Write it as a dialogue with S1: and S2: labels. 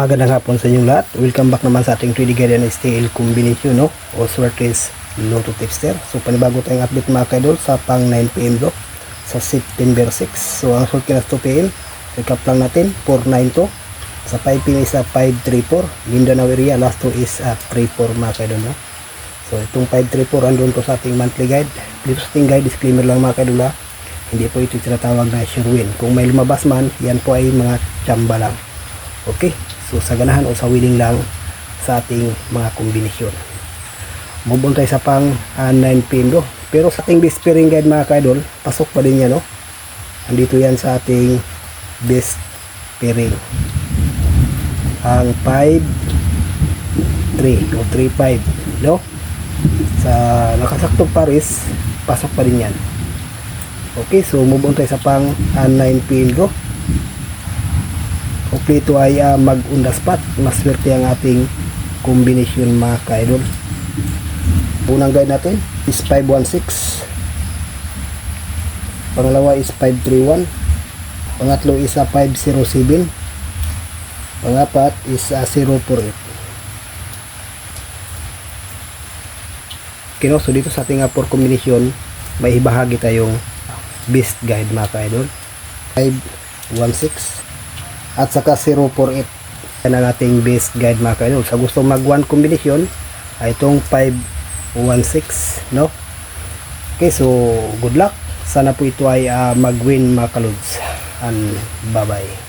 S1: Magandang hapon sa inyong lahat. Welcome back naman sa ating 3D Guardian STL combination, no? O Swertes Lotto Tipster. So, panibago tayong update mga kaidol sa pang 9pm do sa September 6. So, ang kinas 2pm. Recap lang natin, 492. Sa 5pm is 534. Mindanao area, last 2 is a 34 mga kaidol, no? So, itong 534, andun to sa ating monthly guide. Dito sa guide, disclaimer lang mga kaidol, ha? Hindi po ito tinatawag na sure win. Kung may lumabas man, yan po ay mga tsamba lang. Okay, so sa ganahan o sa willing lang sa ating mga kombinasyon. Move on tayo sa pang ah, 9pm do. Pero sa ating best pairing guide mga kaidol, pasok pa din yan no. Andito yan sa ating best pairing. Ang 5 3 o 3 5 no. Sa nakasaktong pares, pasok pa din yan. Okay, so move on tayo sa pang ah, 9pm do. Ito ay uh, mag-unda spot. Mas swerte ang ating combination mga ka-idol. Unang guide natin is 516. Pangalawa is 531. Pangatlo is uh, 507. Pangapat is uh, 048. Okay, no? So dito sa ating uh, for combination, may ibahagi tayong best guide mga ka-idol. 516 at saka 048 yan ang ating base guide mga kaidol. Sa gusto mag one combination ay itong 516 no? Okay so good luck. Sana po ito ay uh, mag win mga kaluds and bye bye